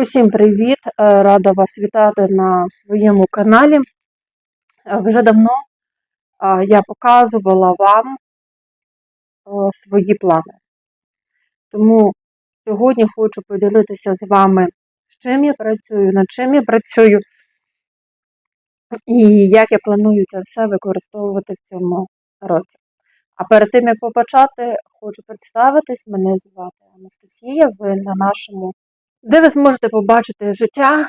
Усім привіт! Е, Рада вас вітати на своєму каналі. Е, Вже давно е, я показувала вам свої плани. Тому сьогодні хочу поділитися з вами, з чим я працюю, над чим я працюю і як я планую це все використовувати в цьому році. А перед тим, як почати, хочу представитись. Мене звати Анастасія. Ви на нашому де ви зможете побачити життя е,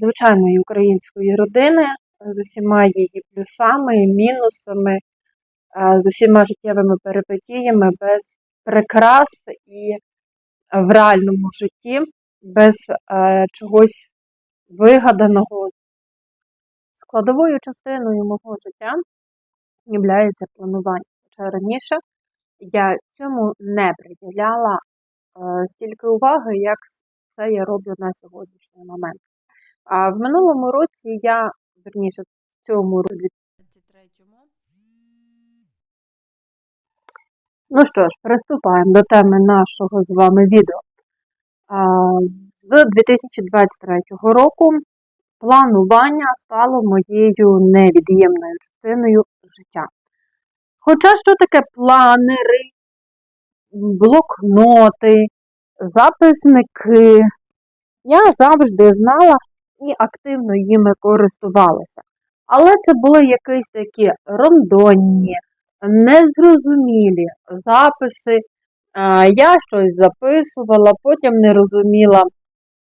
звичайної української родини е, з усіма її плюсами, мінусами, е, з усіма життєвими перипетіями, без прикрас і в реальному житті, без чогось вигаданого. Складовою частиною мого життя є планування. Хоча раніше я цьому не приділяла стільки уваги, як це я роблю на сьогоднішній момент. А в минулому році я, верніше, в цьому році, Ну що ж, приступаємо до теми нашого з вами відео. З 2023 року планування стало моєю невід'ємною частиною життя. Хоча що таке планери, блокноти, записники. Я завжди знала і активно їми користувалася. Але це були якісь такі рондонні, незрозумілі записи. Я щось записувала, потім не розуміла,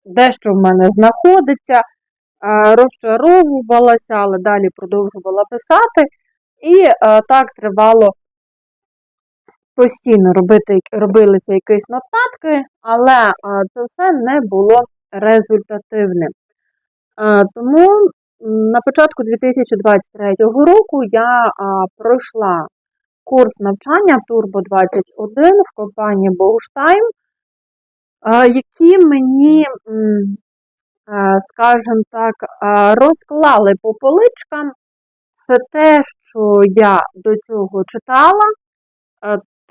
де що в мене знаходиться, розчаровувалася, але далі продовжувала писати. І так тривало постійно робити, робилися якісь нотатки, але це все не було результативним. Тому на початку 2023 року я пройшла курс навчання Turbo 21 в компанії Bogштайм, які мені, скажімо так, розклали по поличкам все те, що я до цього читала,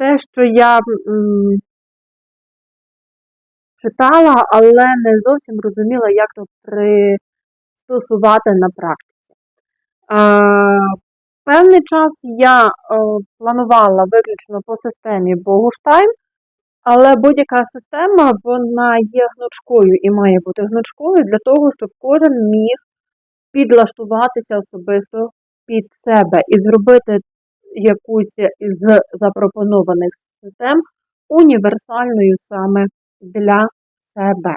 те, що я читала, але не зовсім розуміла, як то пристосувати на практиці. Певний час я планувала виключно по системі Богуштайм, але будь-яка система вона є гнучкою і має бути гнучкою для того, щоб кожен міг підлаштуватися особисто під себе і зробити якусь з запропонованих систем універсальною саме для себе.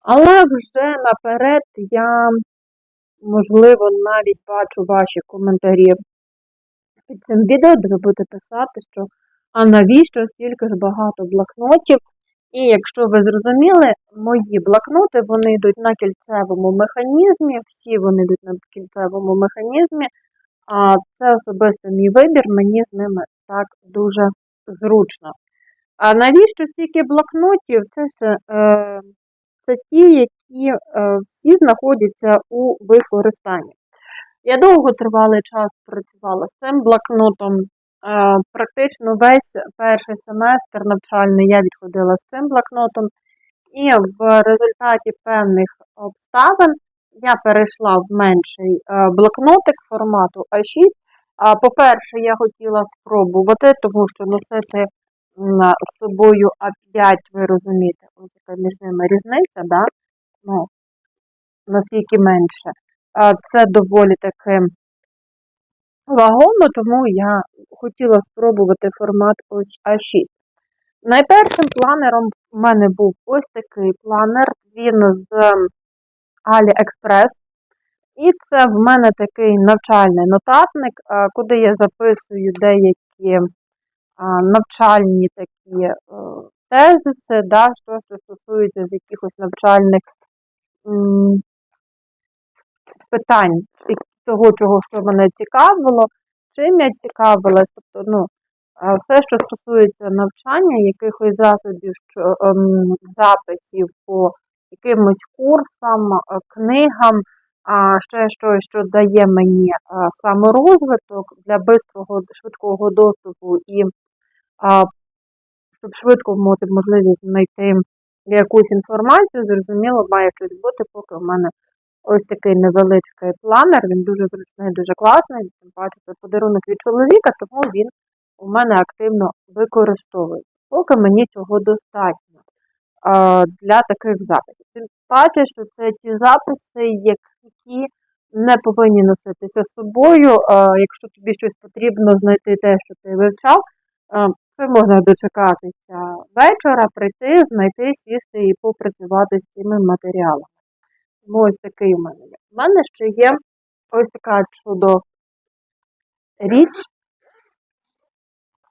Але вже наперед я, можливо, навіть бачу ваші коментарі під цим відео, де ви будете писати, що а навіщо стільки ж багато блокнотів, і якщо ви зрозуміли, мої блокноти вони йдуть на кільцевому механізмі, всі вони йдуть на кільцевому механізмі, а це особисто мій вибір, мені з ними так дуже зручно. А навіщо стільки блокнотів? Це ще е, це ті, які е, всі знаходяться у використанні. Я довго тривалий час працювала з цим блокнотом. Практично весь перший семестр навчальний я відходила з цим блокнотом, і в результаті певних обставин я перейшла в менший блокнотик формату А6. По-перше, я хотіла спробувати, тому що носити з собою А5, ви розумієте, ось яка між ними різниця, да? ну, наскільки менше. Це доволі таки вагомо, тому я хотіла спробувати формат ось А6. Найпершим планером в мене був ось такий планер, він з AliExpress. І це в мене такий навчальний нотатник, куди я записую деякі навчальні такі е, тезиси, да, що, що стосується якихось навчальних питань того, чого що мене цікавило, чим я цікавилась, тобто, ну, все, що стосується навчання, якихось засобів, що, ем, записів по якимось курсам, е, книгам, а ще щось, що дає мені е, саморозвиток для бистрого, швидкого доступу і щоб швидко мати можливість знайти якусь інформацію, зрозуміло, має щось бути, поки у мене ось такий невеличкий планер, він дуже зручний, дуже класний, тим паче це подарунок від чоловіка, тому він у мене активно використовується. Поки мені цього достатньо для таких записів. Тим паче, що це ті записи, які не повинні носитися з собою. Якщо тобі щось потрібно знайти те, що ти вивчав, це можна дочекатися вечора, прийти, знайти, сісти і попрацювати з цими матеріалами. Тому ось такий у мене є. У мене ще є ось така чудо річ.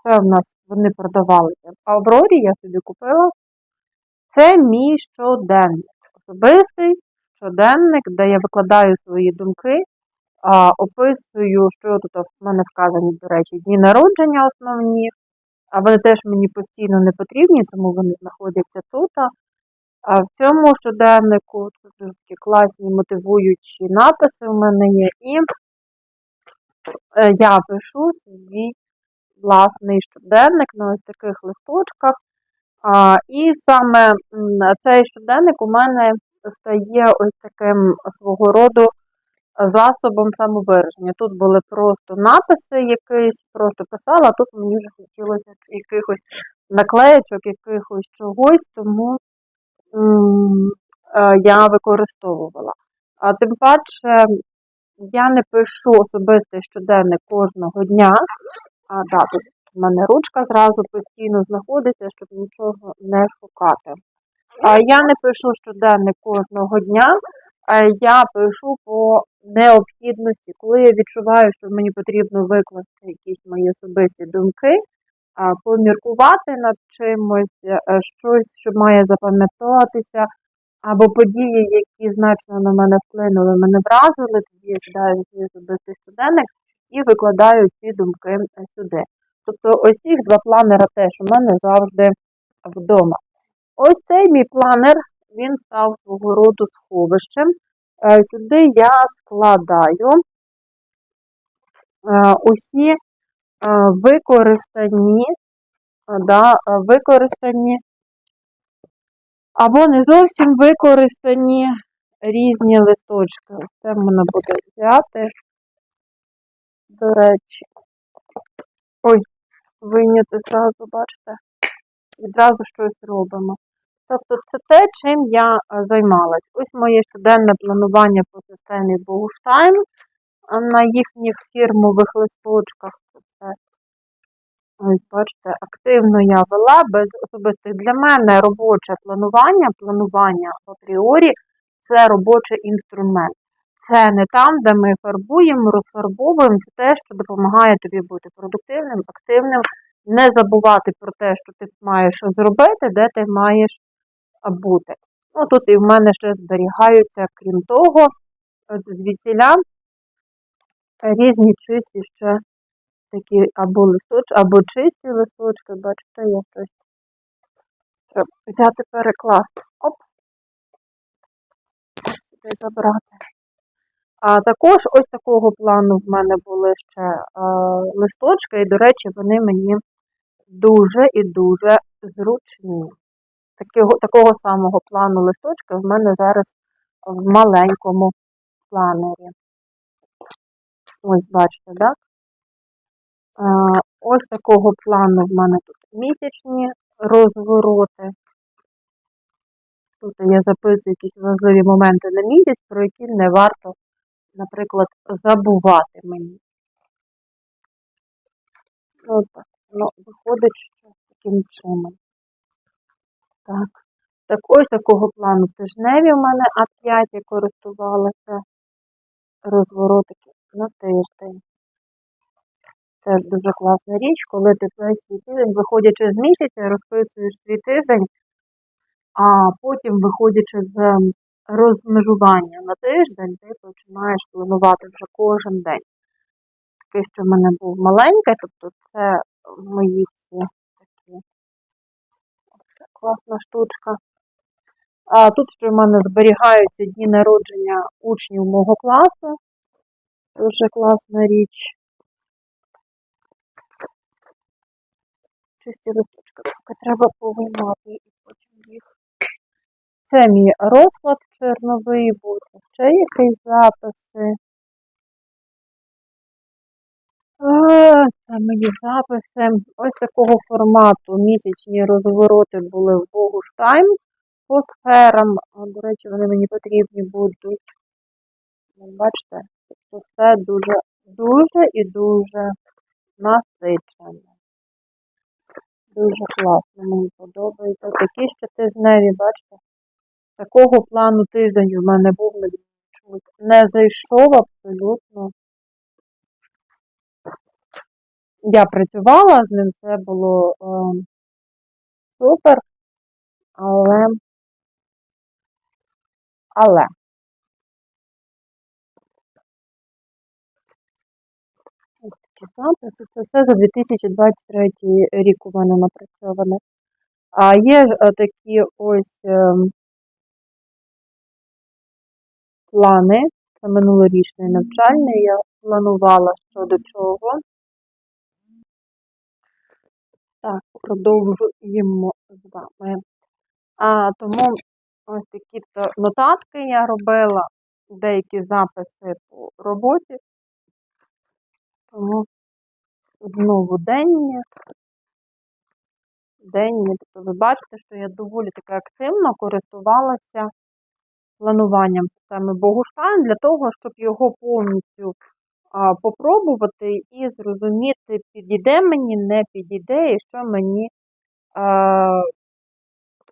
Це в нас вони продавалися в Аврорі, я собі купила. Це мій щоденник. Особистий щоденник, де я викладаю свої думки, а, описую, що тут в мене вказані, до речі, дні народження основні. А вони теж мені постійно не потрібні, тому вони знаходяться тут. А в цьому щоденнику тут дуже такі класні мотивуючі написи у мене є. І е, я пишу свій власний щоденник на ось таких листочках. А, і саме цей щоденник у мене стає ось таким свого роду засобом самовираження. Тут були просто написи якісь, просто писала, а тут мені вже хотілося якихось наклеєчок, якихось чогось, тому я використовувала. А тим паче я не пишу особистий щоденник кожного дня, а да, тут в мене ручка зразу постійно знаходиться, щоб нічого не шукати. А я не пишу щоденник кожного дня, а я пишу по необхідності, коли я відчуваю, що мені потрібно викласти якісь мої особисті думки, поміркувати над чимось, е, щось, що має запам'ятатися, або події, які значно на мене вплинули, мене вразили, тоді я кидаю свій особистий щоденник і викладаю ці думки е, сюди. Тобто ось ці два планера теж у мене завжди вдома. Ось цей мій планер, він став свого роду сховищем. Е, Сюди я складаю е, усі е, використані, да, використані або не зовсім використані різні листочки. Це можна буде взяти, до речі. Ой, вийняти зразу, бачите, відразу щось робимо. Тобто це те, чим я займалась. Ось моє щоденне планування по системі Богуштайм на їхніх фірмових листочках. Бачите, активно я вела без особистих для мене робоче планування, планування апріорі це робочий інструмент. Це не там, де ми фарбуємо, розфарбовуємо, це те, що допомагає тобі бути продуктивним, активним, не забувати про те, що ти маєш зробити, де ти маєш бути. Ну, тут і в мене ще зберігаються, крім того, звідсіля різні чисті ще такі або листочки, або чисті листочки, бачите, я щось треба взяти, перекласти. Оп, сюди забрати. А також ось такого плану в мене були ще е, листочки, і, до речі, вони мені дуже і дуже зручні. Такого, такого самого плану листочки в мене зараз в маленькому планері. Ось, бачите, так? Ось такого плану в мене тут місячні розвороти. Тут я записую якісь важливі моменти на місяць, про які не варто наприклад, забувати мені. От так. Ну, виходить, що таким чином. Так. Так ось такого плану тижневі в мене А5 я користувалася розворотики на тиждень. Теж дуже класна річ, коли ти весь свій тиждень, виходячи з місяця, розписуєш свій тиждень, а потім, виходячи з розмежування на тиждень, ти починаєш планувати вже кожен день. Такий, що в мене був маленький, тобто це мої всі такі класна штучка. А тут ще в мене зберігаються дні народження учнів мого класу. Дуже класна річ. Чисті листочки. Поки треба повиймати і потім їх. Це мій розклад черновий буде. Ще якісь записи. Це мої записи. Ось такого формату місячні розвороти були в Богуштайм по сферам. До речі, вони мені потрібні будуть. Ну, Бачите, тобто все дуже, дуже і дуже насичене. Дуже класно, мені подобається. Такі ще тижневі, бачите? Такого плану тиждень в мене був, чомусь не зайшов абсолютно. Я працювала з ним, це було е, супер, але, але. Такі. Це все за 2023 рік у мене напрацьоване. А є е, такі ось е, плани. Це минулорічний навчальний. Я планувала щодо чого. Так, продовжуємо з вами. А, тому ось такі то нотатки я робила, деякі записи по роботі. Знову денні. Денні. Тобто ви бачите, що я доволі таки активно користувалася плануванням системи Богуштайн для того, щоб його повністю а, попробувати і зрозуміти, підійде мені, не підійде, і що мені а,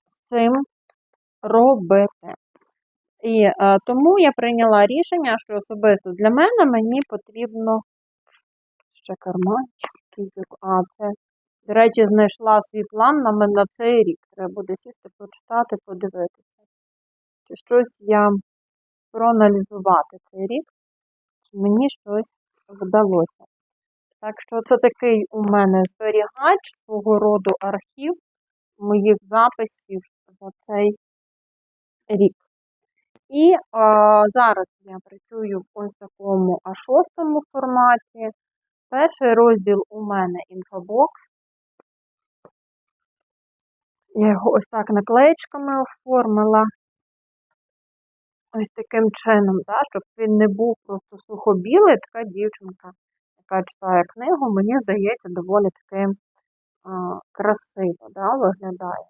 з цим робити. І а, тому я прийняла рішення, що особисто для мене мені потрібно ще карманчик. А, це, до речі, знайшла свій план на мене на цей рік. Треба буде сісти, почитати, подивитися. Чи щось я проаналізувати цей рік, чи мені щось вдалося. Так що це такий у мене зберігач свого роду архів моїх записів за цей рік. І а, зараз я працюю в ось такому А6 форматі. Перший розділ у мене інфобокс. Я його ось так наклеєчками оформила. Ось таким чином, да, щоб він не був просто сухобілий, така дівчинка, яка читає книгу, мені здається, доволі таки а, красиво да, виглядає.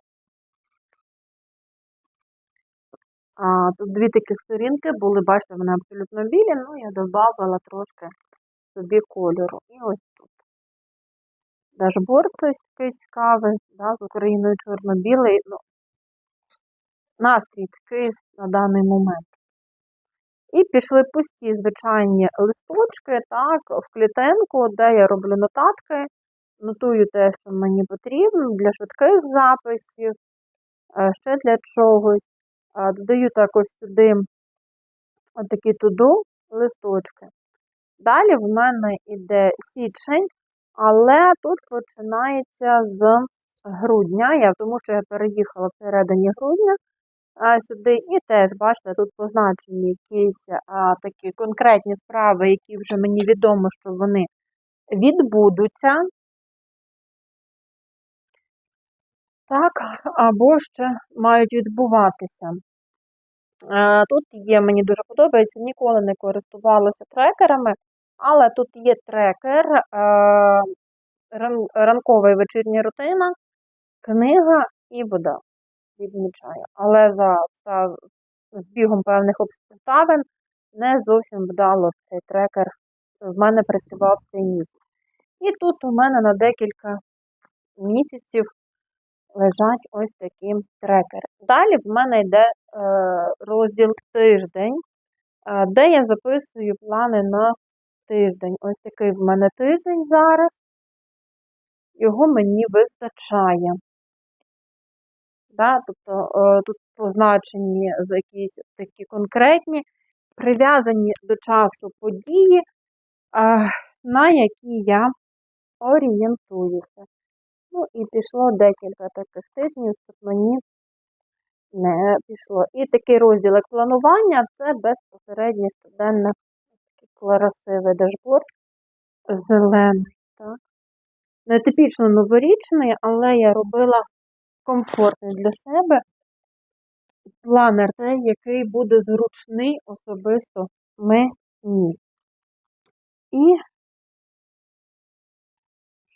А, тут дві такі сторінки були, бачите, вони абсолютно білі, ну я додавала трошки собі кольору. І ось тут. Дашборд такий цікавий, да, з Україною чорно-білий. Ну, настрій такий на даний момент. І пішли пусті звичайні листочки, так, в клітинку, де я роблю нотатки, нотую те, що мені потрібно для швидких записів, е, ще для чогось. Е, Додаю також сюди отакі туду листочки. Далі в мене йде січень, але тут починається з грудня, я, тому що я переїхала всередині грудня сюди, і теж, бачите, тут позначені якісь а, такі конкретні справи, які вже мені відомо, що вони відбудуться. Так, або ще мають відбуватися. Тут є, мені дуже подобається, ніколи не користувалася трекерами, але тут є трекер, е, ранкова і вечірня рутина, книга і вода. Відмічаю. Але за обстав- збігом певних обставин не зовсім вдало цей трекер в мене працював цей місяць. І тут у мене на декілька місяців лежать ось такі трекери. Далі в мене йде е, розділ тиждень, е, де я записую плани на тиждень. Ось такий в мене тиждень зараз. Його мені вистачає. Да? Тобто е, тут позначені якісь такі конкретні, прив'язані до часу події, е, на які я орієнтуюся. Ну і пішло декілька таких тижнів, щоб мені не пішло. І такий розділ як планування це безпосередньо щоденне красивий дашборд зелений. Так? не типічно новорічний, але я робила комфортний для себе планер, той, який буде зручний особисто мені. І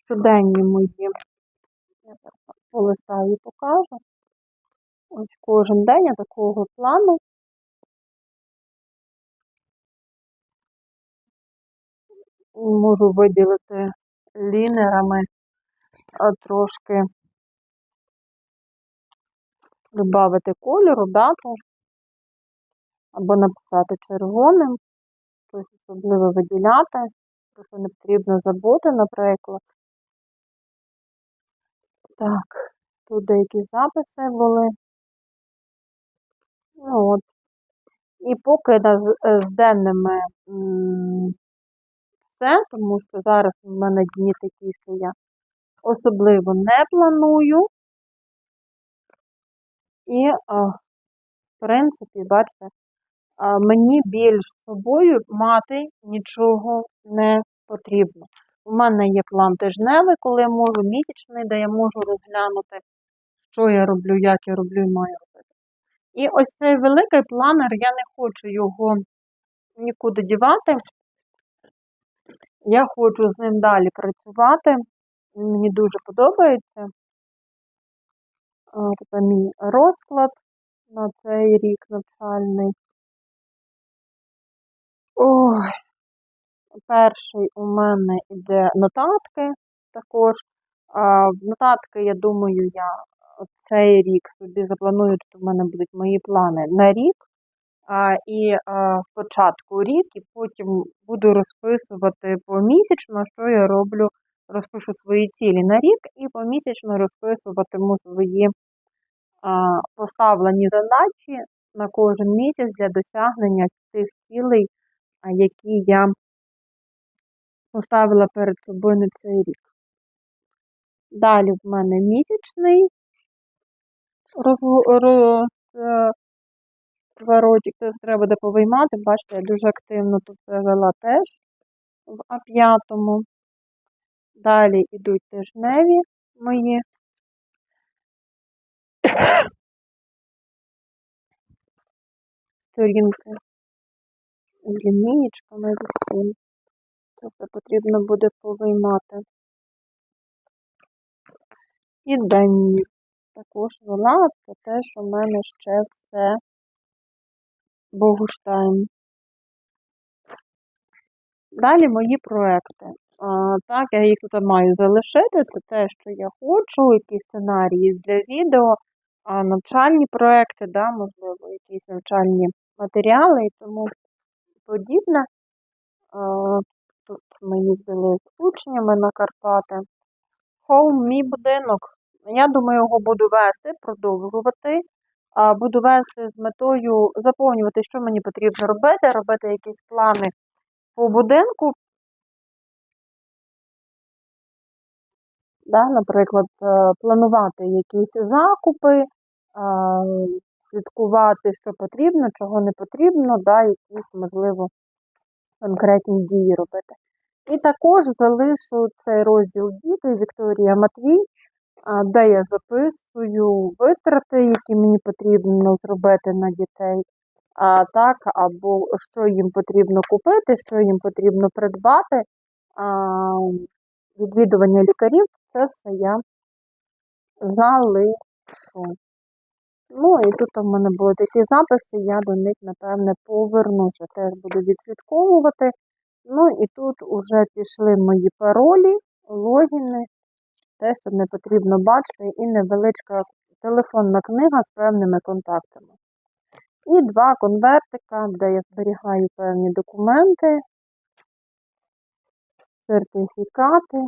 щоденні мої, я зараз полистаю і покажу. Ось кожен день я такого плану. Можу виділити лінерами трошки додати кольору, дату, або написати червоним, щось особливо виділяти, про що не потрібно забути, наприклад. Так, тут деякі записи були. Ну от. І поки з денними все, тому що зараз у мене дні такі, що я особливо не планую. І, в принципі, бачите, мені більш собою мати нічого не потрібно. У мене є план тижневий, коли я можу, місячний, де я можу розглянути, що я роблю, як я роблю і маю робити. І ось цей великий планер, я не хочу його нікуди дівати. Я хочу з ним далі працювати. Він мені дуже подобається. Це мій розклад на цей рік навчальний. Ой, перший у мене йде нотатки також. Нотатки, я думаю, я цей рік собі запланую, тут у мене будуть мої плани на рік. І спочатку рік, і потім буду розписувати помісячно, що я роблю, розпишу свої цілі на рік, і помісячно розписуватиму свої поставлені задачі на кожен місяць для досягнення тих цілей, які я поставила перед собою на цей рік. Далі в мене місячний роз- роз- розворотик, це треба буде повиймати. Бачите, я дуже активно тут це вела теж в А5. Далі йдуть тижневі мої. Сторінки з лінієчками з усім. Це потрібно буде повиймати. І денні також вела, це теж у мене ще все Богуштайн. Далі мої проекти. Так, я їх тут маю залишити. Це те, що я хочу, якісь сценарії для відео, навчальні проекти, да, можливо, якісь навчальні матеріали і тому подібне. Тут ми їздили з учнями на Карпати. Home, мій будинок. Я думаю, його буду вести, продовжувати. Буду вести з метою заповнювати, що мені потрібно робити, робити якісь плани по будинку. Да, наприклад, е, планувати якісь закупи, е, слідкувати, що потрібно, чого не потрібно, да, якісь, можливо, конкретні дії робити. І також залишу цей розділ діти Вікторія Матвій, де я записую витрати, які мені потрібно зробити на дітей, а, так, або що їм потрібно купити, що їм потрібно придбати, а, відвідування лікарів, це все я залишу. Ну і тут у мене були такі записи, я до них, напевне, повернуся. Теж буду відслідковувати. Ну і тут вже пішли мої паролі, логіни, те, що не потрібно бачити, і невеличка телефонна книга з певними контактами. І два конвертика, де я зберігаю певні документи, сертифікати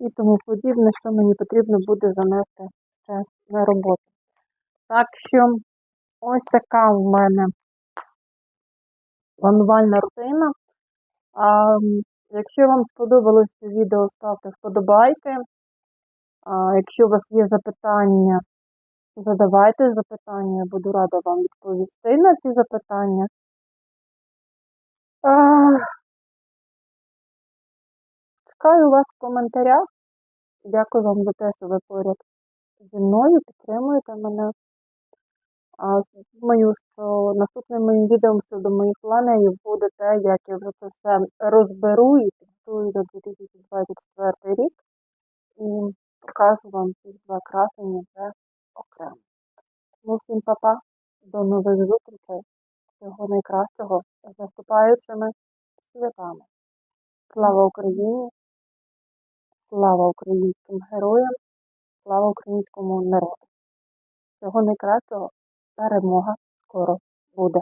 і тому подібне, що мені потрібно буде занести ще на роботу. Так що ось така в мене планувальна рутина. Якщо вам сподобалось це відео, ставте вподобайки. Якщо у вас є запитання, задавайте запитання, я буду рада вам відповісти на ці запитання. Чекаю вас в коментарях. Дякую вам за те, що ви поряд зі мною, підтримуєте мене. Думаю, що наступним моїм відео щодо моїх планів буде те, як я вже це все розберу і підготую до 2024 рік. І покажу вам ці два красені вже окремо. Тому всім па-па, до нових зустрічей. Всього найкращого з наступаючими святами. Слава Україні! Слава українським героям! Слава українському народу! Всього найкращого! Перемога скоро буде!